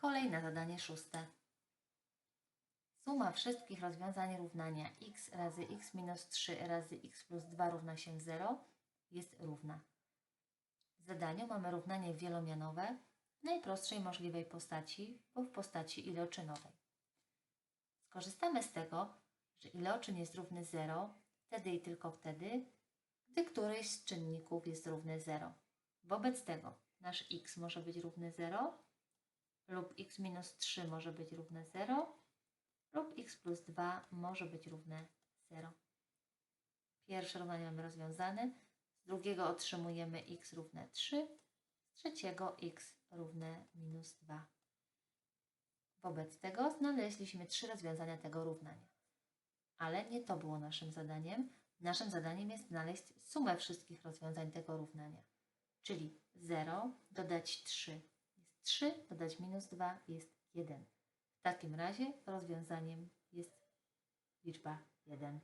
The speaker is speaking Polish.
Kolej na zadanie szóste. Suma wszystkich rozwiązań równania x razy x minus 3 razy x plus 2 równa się 0 jest równa. W zadaniu mamy równanie wielomianowe w najprostszej możliwej postaci, bo w postaci iloczynowej. Skorzystamy z tego, że iloczyn jest równy 0 wtedy i tylko wtedy, gdy któryś z czynników jest równy 0. Wobec tego nasz x może być równy 0 lub x minus 3 może być równe 0 lub x plus 2 może być równe 0. Pierwsze równanie mamy rozwiązane, z drugiego otrzymujemy x równe 3, z trzeciego x równe minus 2. Wobec tego znaleźliśmy trzy rozwiązania tego równania. Ale nie to było naszym zadaniem. Naszym zadaniem jest znaleźć sumę wszystkich rozwiązań tego równania. Czyli 0 dodać 3 jest 3, dodać minus 2 jest 1. W takim razie rozwiązaniem jest liczba 1.